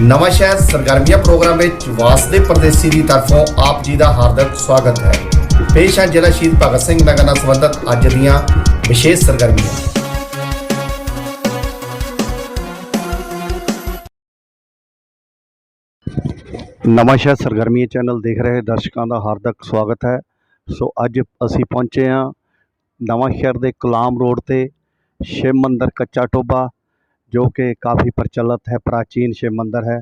ਨਵਾਂ ਸ਼ਹਿਰ ਸਰਗਰਮੀਆਂ ਪ੍ਰੋਗਰਾਮ ਵਿੱਚ ਵਾਸਦੇ ਪਰਦੇਸੀ ਦੀ ਤਰਫੋਂ ਆਪ ਜੀ ਦਾ ਹਾਰਦਿਕ ਸਵਾਗਤ ਹੈ। ਪੇਸ਼ ਹੈ ਜ਼ਿਲ੍ਹਾ ਸ਼ਹੀਦ ਭਗਤ ਸਿੰਘ ਨਗਰ ਨਾਲ ਸੰਬੰਧਿਤ ਅੱਜ ਦੀਆਂ ਵਿਸ਼ੇਸ਼ ਸਰਗਰਮੀਆਂ। ਨਵਾਂਸ਼ਹਿਰ ਸਰਗਰਮੀ ਚੈਨਲ ਦੇਖ ਰਹੇ ਦਰਸ਼ਕਾਂ ਦਾ ਹਾਰਦਿਕ ਸਵਾਗਤ ਹੈ। ਸੋ ਅੱਜ ਅਸੀਂ ਪਹੁੰਚੇ ਹਾਂ ਨਵਾਂਸ਼ਹਿਰ ਦੇ ਕਲਾਮ ਰੋਡ ਤੇ ਸ਼ਿਵ ਮੰਦਰ ਕੱਚਾ ਟੋਬਾ ਜੋ ਕਿ ਕਾਫੀ ਪ੍ਰਚਲਿਤ ਹੈ ਪ੍ਰਾਚੀਨ ਸ਼ਿਵ ਮੰਦਰ ਹੈ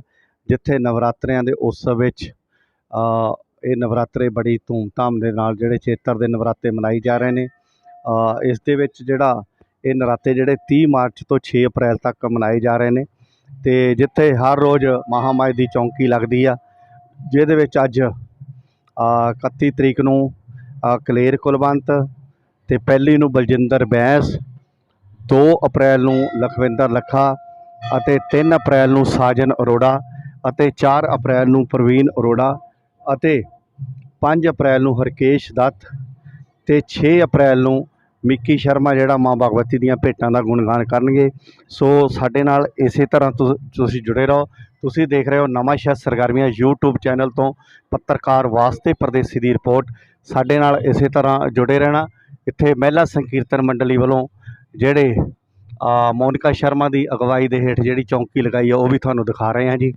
ਜਿੱਥੇ ਨਵਰਾਤਰਿਆਂ ਦੇ ਉਤਸਵ ਵਿੱਚ ਇਹ ਨਵਰਾਤਰੇ ਬੜੀ ਧੂਮਧਾਮ ਦੇ ਨਾਲ ਜਿਹੜੇ ਚੇਤਰ ਦੇ ਨਵਰਾਤੇ ਮਨਾਏ ਜਾ ਰਹੇ ਨੇ। ਇਸ ਦੇ ਵਿੱਚ ਜਿਹੜਾ ਇਹ ਨਰਾਤੇ ਜਿਹੜੇ 30 ਮਾਰਚ ਤੋਂ 6 ਅਪ੍ਰੈਲ ਤੱਕ ਮਨਾਏ ਜਾ ਰਹੇ ਨੇ ਤੇ ਜਿੱਥੇ ਹਰ ਰੋਜ਼ ਮਹਾਮਾਈ ਦੀ ਚੌਂਕੀ ਲੱਗਦੀ ਆ ਜਿਹਦੇ ਵਿੱਚ ਅੱਜ ਅ, 31 ਤਰੀਕ ਨੂੰ ਕਲੇਰ ਕੁਲਵੰਤ ਤੇ ਪਹਿਲੀ ਨੂੰ ਬਲਜਿੰਦਰ ਬੈਂਸ 2 ਅਪ੍ਰੈਲ ਨੂੰ ਲਖਵਿੰਦਰ ਲੱਖਾ ਅਤੇ 3 ਅਪ੍ਰੈਲ ਨੂੰ ਸਾਜਨ ਅਰੋੜਾ ਅਤੇ 4 ਅਪ੍ਰੈਲ ਨੂੰ ਪ੍ਰਵੀਨ ਅਰੋੜਾ ਅਤੇ 5 ਅਪ੍ਰੈਲ ਨੂੰ ਹਰਕੇਸ਼ ਦੱਤ ਤੇ 6 ਅਪ੍ਰੈਲ ਨੂੰ ਮਿੱਕੀ ਸ਼ਰਮਾ ਜਿਹੜਾ ਮਾਂ ਭਗਵਤੀ ਦੀਆਂ ਭੇਟਾਂ ਦਾ ਗੁਣਗਾਨ ਕਰਨਗੇ। ਸੋ ਸਾਡੇ ਨਾਲ ਇਸੇ ਤਰ੍ਹਾਂ ਤੁ- ਤੁਸੀਂ ਜੁੜੇ ਰਹੋ। ਤੁਸੀਂ ਦੇਖ ਰਹੇ ਹੋ ਨਵਾਂ ਸ਼ਹਿਰ ਸਰਗਰਮੀਆਂ YouTube ਚੈਨਲ ਤੋਂ ਪੱਤਰਕਾਰ ਵਾਸਤੇ ਪਰਦੇਸੀ ਦੀ ਰਿਪੋਰਟ। ਸਾਡੇ ਨਾਲ ਇਸੇ ਤਰ੍ਹਾਂ ਜੁੜੇ ਰਹਿਣਾ। ਇੱਥੇ ਮਹਿਲਾ ਸੰਕੀਰਤਨ ਮੰਡਲੀ ਵੱਲੋਂ ਜਿਹੜੇ ਮੋਨਿਕਾ ਸ਼ਰਮਾ ਦੀ ਅਗਵਾਈ ਦੇ ਹੇਠ ਜਿਹੜੀ ਚੌਂਕੀ ਲਗਾਈ ਆ, ਉਹ ਵੀ ਤੁਹਾਨੂੰ ਦਿਖਾ ਰਹੇ ਹਾਂ ਜੀ।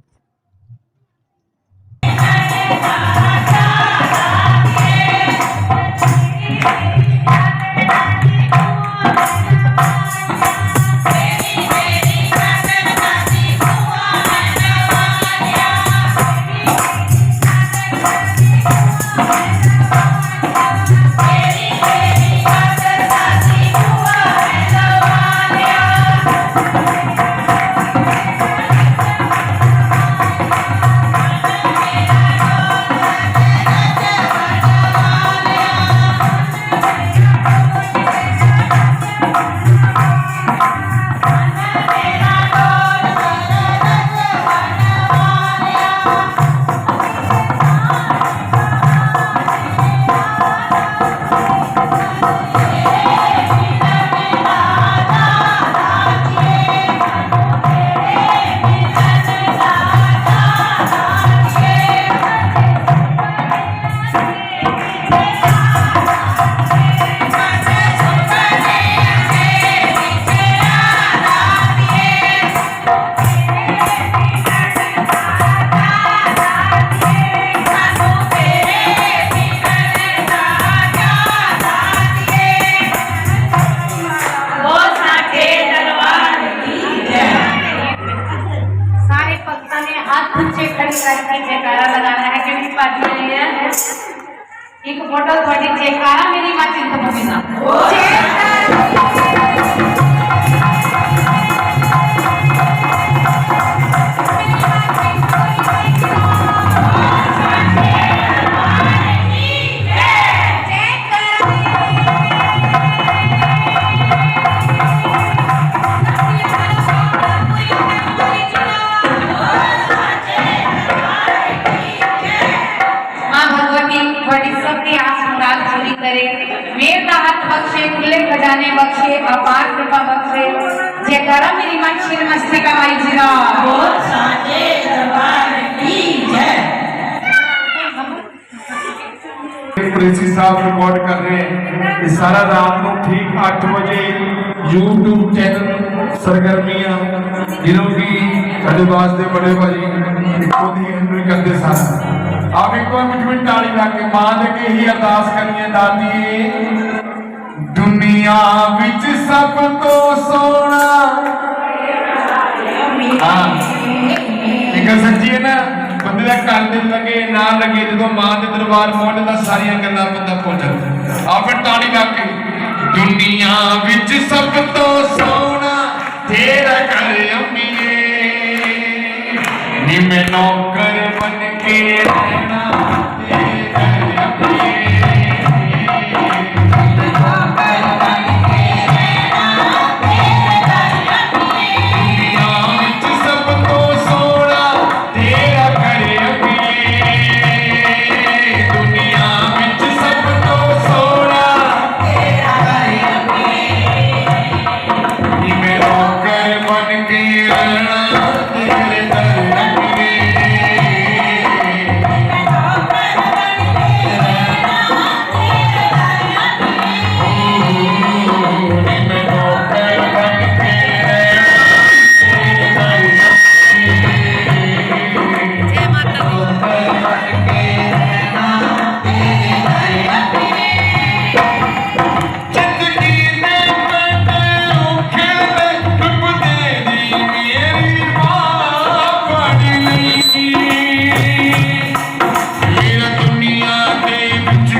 शिका की साहब रिकॉर्ड कर रहे हैं। सारा रात को ठीक बजे चैनल की साढ़े वास्ते बड़े भाई करते आप एक बार ताली ला के माँ ही अरदास करिए दादी। दुनिया सब तो ਲੱਗੇ ਜਦੋਂ ਮਾਂ ਦੇ ਦਰਬਾਰ ਪਹੁੰਚਦਾ ਤਾਂ ਸਾਰੀਆਂ ਗੱਲਾਂ ਬੰਦਾ ਭੁੱਲ ਜਾਂਦਾ ਆਪੇ ਤਾੜੀ ਲਾ ਕੇ। ਦੁਨੀਆ ਵਿੱਚ ਸਭ ਤੋਂ ਸੋਹਣਾ ਤੇਰਾ ਘਰ ਅੰਮੀਏ ਨੀ ਮੈਂ ਨੌਕਰ ਬਨ ਕੇ ਰਹਿਣਾ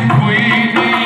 queen.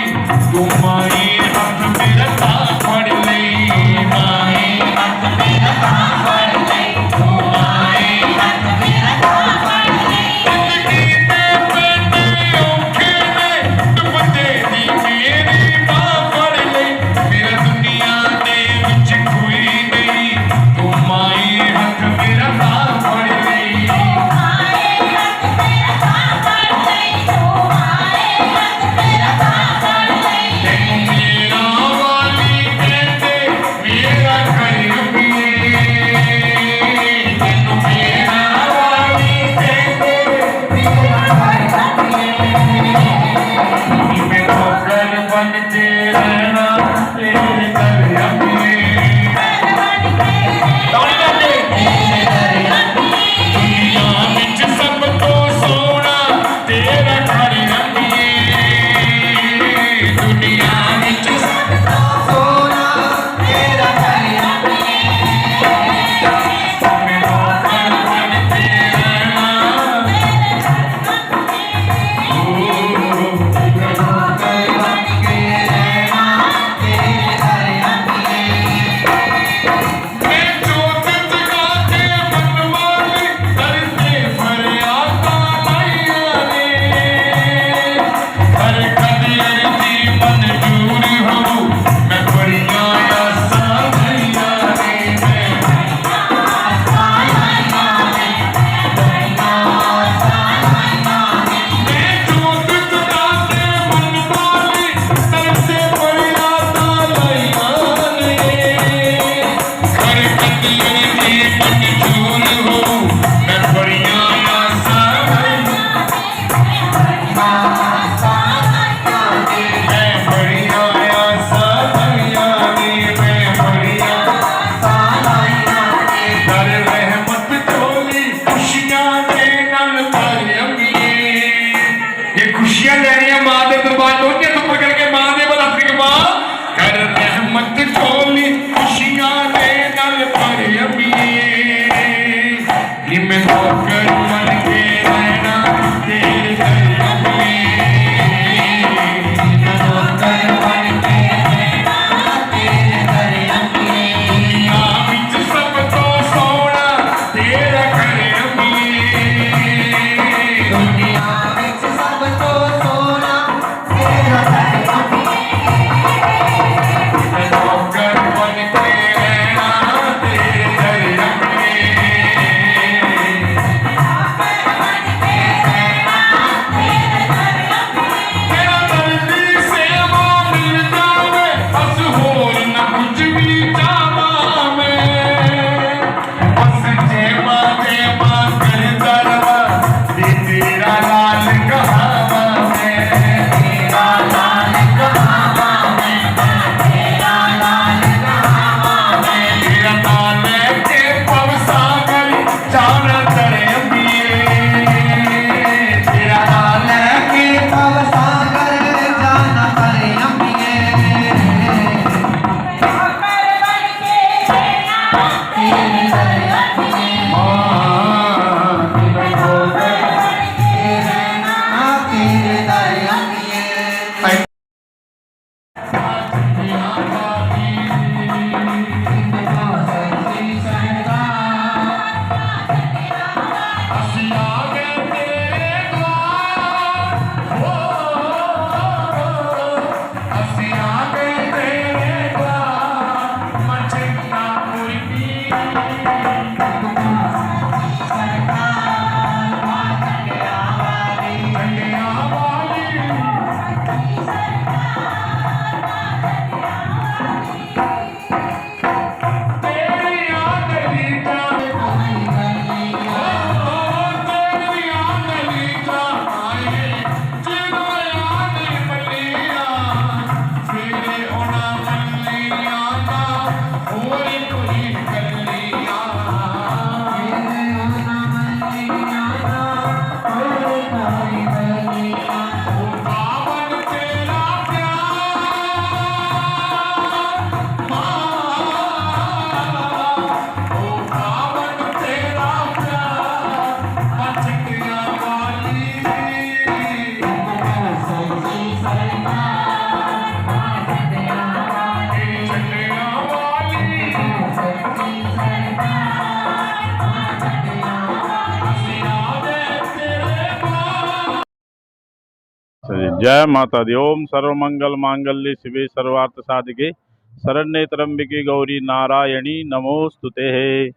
जय माता दी। ओम सर्व मंगल मांगल्य शिवे सर्वार्थ साधिके। शरण्य त्र्यंबिके गौरी नारायणी नमोस्तुते। है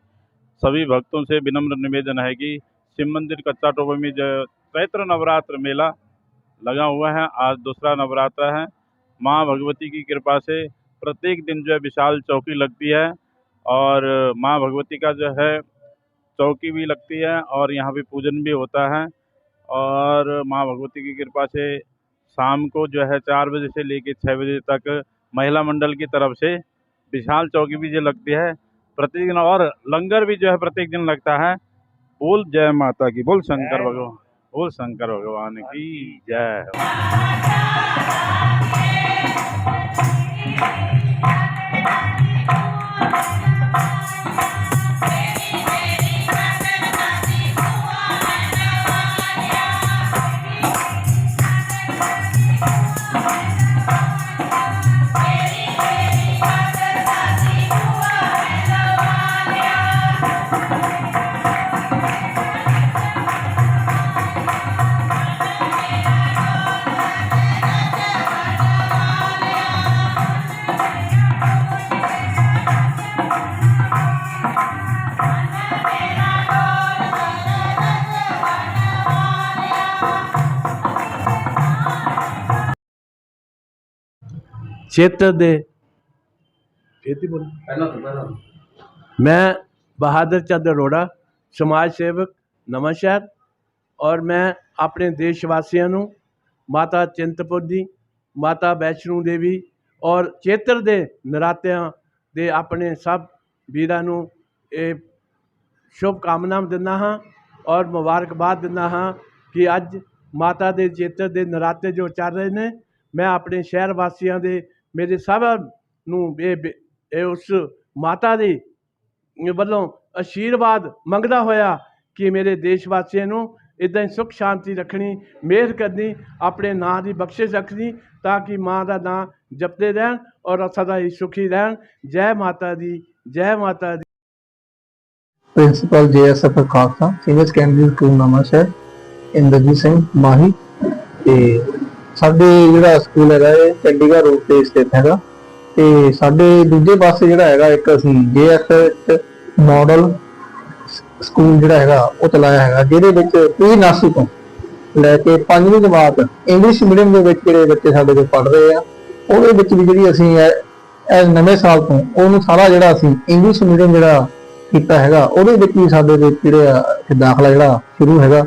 सभी भक्तों से विनम्र निवेदन है कि शिव मंदिर कच्चा टोबा में जो चैत्र नवरात्र मेला लगा हुआ है। आज दूसरा नवरात्र है। माँ भगवती की कृपा से प्रत्येक दिन जो है विशाल चौकी लगती है और माँ भगवती का जो है चौकी भी लगती है और यहाँ पे पूजन भी होता है और माँ भगवती की कृपा से शाम को जो है चार बजे से लेकर छः बजे तक महिला मंडल की तरफ़ से विशाल चौकी भी जो लगती है प्रत्येक दिन और लंगर भी जो है प्रत्येक दिन लगता है। बोल जय माता की बोल शंकर भगवान बोल शंकर भगवान की जय। ਖੇਤਰ ਦੇ। ਖੇਤੀ ਬੋਲ। ਪਹਿਲਾਂ ਤੋਂ ਪਹਿਲਾਂ ਮੈਂ ਬਹਾਦਰ ਚੰਦ ਅਰੋੜਾ ਸਮਾਜ ਸੇਵਕ ਨਵਾਂ ਸ਼ਹਿਰ। ਔਰ ਮੈਂ ਆਪਣੇ ਦੇਸ਼ ਵਾਸੀਆਂ ਨੂੰ ਮਾਤਾ ਚਿੰਤਪੁਰਨੀ ਮਾਤਾ ਵੈਸ਼ਨੂ ਦੇਵੀ ਔਰ ਚੇਤਰ ਦੇ ਨਰਾਤਿਆਂ ਦੇ ਆਪਣੇ ਸਭ ਵੀਰਾਂ ਨੂੰ ਇਹ ਸ਼ੁਭ ਕਾਮਨਾਵਾਂ ਦਿੰਦਾ ਹਾਂ ਔਰ ਮੁਬਾਰਕਬਾਦ ਦਿੰਦਾ ਹਾਂ ਕਿ ਅੱਜ ਮਾਤਾ ਦੇ ਚੇਤਰ ਦੇ ਨਰਾਤੇ ਜੋ ਚੱਲ ਰਹੇ ਨੇ ਮੈਂ ਆਪਣੇ ਸ਼ਹਿਰ ਵਾਸੀਆਂ ਦੇ ਮੇਰੇ ਸਭ ਨੂੰ ਇਹ ਉਸ ਮਾਤਾ ਦੀ ਵੱਲੋਂ ਆਸ਼ੀਰਵਾਦ ਮੰਗਦਾ ਹੋਇਆ ਕਿ ਮੇਰੇ ਦੇਸ਼ ਵਾਸੀਆਂ ਨੂੰ ਇਦਾਂ ਹੀ ਸੁੱਖ, ਸ਼ਾਂਤੀ ਰੱਖਣੀ, ਮਿਹਰ ਕਰਨੀ, ਆਪਣੇ ਨਾਂ ਦੀ ਬਖਸ਼ਿਸ਼ ਰੱਖਣੀ ਤਾਂ ਕਿ ਮਾਂ ਦਾ ਨਾਂ ਜਪਦੇ ਰਹਿਣ ਔਰ ਸਦਾ ਹੀ ਸੁਖੀ ਰਹਿਣ। ਜੈ ਮਾਤਾ ਦੀ, ਜੈ ਮਾਤਾ ਦੀ। Principal J S F Khalsa, senior secondary school Nawanshahr, Inderjit Singh Mahi ਤੇ ਸਾਡੇ ਜਿਹੜਾ ਸਕੂਲ ਹੈਗਾ ਇਹ ਚੰਡੀਗੜ੍ਹ ਰੋਡ ਤੇ ਸਥਿਤ ਹੈਗਾ। ਤੇ ਸਾਡੇ ਦੂਜੇ ਪਾਸੇ ਜਿਹੜਾ ਹੈਗਾ, ਇੱਕ ਅਸੀਂ ਜੇਐਸਐਫ ਮਾਡਲ ਸਕੂਲ ਜਿਹੜਾ ਹੈਗਾ, ਉਹ ਚਲਾਇਆ ਹੈਗਾ, ਜਿਹਦੇ ਵਿੱਚ ਪ੍ਰੀ ਨਰਸਰੀ ਤੋਂ ਲੈ ਕੇ ਪੰਜਵੀਂ ਜਮਾਤ ਇੰਗਲਿਸ਼ ਮੀਡੀਅਮ ਦੇ ਵਿੱਚ ਜਿਹੜੇ ਬੱਚੇ ਸਾਡੇ ਕੋਲ ਪੜ੍ਹ ਰਹੇ ਆ, ਉਹਦੇ ਵਿੱਚ ਵੀ ਜਿਹੜੀ ਅਸੀਂ ਇਹ ਨਵੇਂ ਸਾਲ ਤੋਂ ਉਹਨੂੰ ਸਾਰਾ ਜਿਹੜਾ ਅਸੀਂ ਇੰਗਲਿਸ਼ ਮੀਡੀਅਮ ਜਿਹੜਾ ਕੀਤਾ ਹੈਗਾ, ਉਹਦੇ ਵਿੱਚ ਵੀ ਸਾਡੇ ਦੇ ਜਿਹੜੇ ਆ ਦਾਖਲਾ ਜਿਹੜਾ ਸ਼ੁਰੂ ਹੈਗਾ।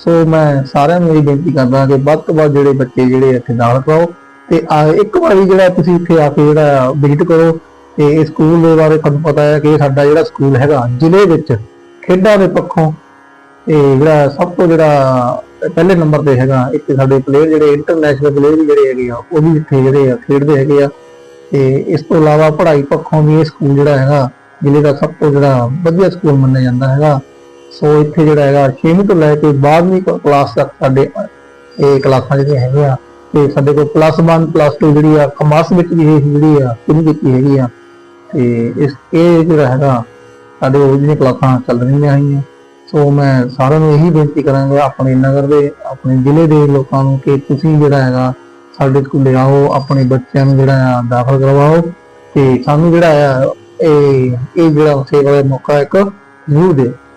ਸੋ ਮੈਂ ਸਾਰਿਆਂ ਨੂੰ ਇਹ ਬੇਨਤੀ ਕਰਦਾ ਕਿ ਵੱਧ ਤੋਂ ਵੱਧ ਜਿਹੜੇ ਬੱਚੇ ਜਿਹੜੇ ਇੱਥੇ ਦਾਖਲ ਪਾਓ ਤੇ ਆ ਇੱਕ ਵਾਰੀ ਜਿਹੜਾ ਤੁਸੀਂ ਇੱਥੇ ਆ ਕੇ ਜਿਹੜਾ ਵਿਜ਼ਿਟ ਕਰੋ ਤੇ ਇਸ ਸਕੂਲ ਦੇ ਬਾਰੇ ਤੁਹਾਨੂੰ ਪਤਾ ਹੈ ਕਿ ਸਾਡਾ ਜਿਹੜਾ ਸਕੂਲ ਹੈਗਾ ਜ਼ਿਲ੍ਹੇ ਵਿੱਚ ਖੇਡਾਂ ਦੇ ਪੱਖੋਂ ਤੇ ਜਿਹੜਾ ਸਭ ਤੋਂ ਜਿਹੜਾ ਪਹਿਲੇ ਨੰਬਰ ਤੇ ਹੈਗਾ ਇੱਥੇ ਸਾਡੇ ਪਲੇਅਰ ਜਿਹੜੇ ਇੰਟਰਨੈਸ਼ਨਲ ਪਲੇਅਰ ਵੀ ਜਿਹੜੇ ਹੈਗੇ ਆ, ਉਹ ਵੀ ਇੱਥੇ ਜਿਹੜੇ ਆ ਖੇਡਦੇ ਹੈਗੇ ਆ ਤੇ ਇਸ ਤੋਂ ਇਲਾਵਾ ਪੜ੍ਹਾਈ ਪੱਖੋਂ ਵੀ ਇਹ ਸਕੂਲ ਜਿਹੜਾ ਹੈਗਾ ਜ਼ਿਲ੍ਹੇ ਦਾ ਸਭ ਤੋਂ ਜਿਹੜਾ ਵਧੀਆ ਸਕੂਲ ਮੰਨਿਆ ਜਾਂਦਾ ਹੈਗਾ। ਸੋ ਇੱਥੇ ਜਿਹੜਾ ਹੈਗਾ 6ਵੀਂ ਤੋਂ ਲੈ ਕੇ 12ਵੀਂ ਕਲਾਸ ਤੱਕ ਸਾਡੇ ਇਹ ਕਲਾਸਾਂ ਜਿਹੜੀਆਂ ਹੈਗੀਆਂ, ਤੇ ਸਾਡੇ ਕੋਲ ਪਲੱਸ 1 ਪਲੱਸ 2 ਜਿਹੜੀ ਆ ਕਮਰਸ ਵਿੱਚ ਵੀ ਜਿਹੜੀ ਆ, ਸ਼ੁਰੂ ਕੀਤੀ ਹੈਗੀ ਆ। ਤੇ ਇਸ ਇਹ ਜਿਹੜਾ ਹੈਗਾ, ਸਾਡੇ ਕੋਲ ਜਿਹੜੀਆਂ ਕਲਾਸਾਂ ਚੱਲ ਰਹੀਆਂ ਹੈਗੀਆਂ। ਸੋ ਮੈਂ ਸਾਰਿਆਂ ਨੂੰ ਇਹੀ ਬੇਨਤੀ ਕਰਾਂਗਾ, ਆਪਣੇ ਨਗਰ ਦੇ, ਆਪਣੇ ਜ਼ਿਲ੍ਹੇ ਦੇ ਲੋਕਾਂ ਨੂੰ ਕਿ ਤੁਸੀਂ ਜਿਹੜਾ ਹੈਗਾ, ਸਾਡੇ ਸਕੂਲੇ ਆਓ, ਆਪਣੇ ਬੱਚਿਆਂ ਨੂੰ ਜਿਹੜਾ ਆ ਦਾਖਲ ਕਰਵਾਓ। ਤੇ ਸਾਨੂੰ ਜਿਹੜਾ ਆ, ਇਹ ਇਹ ਜਿਹੜਾ ਸੇਵਾ ਦਾ ਮੌਕਾ ਇੱਕ ਜ਼ਰੂਰ ਦੇ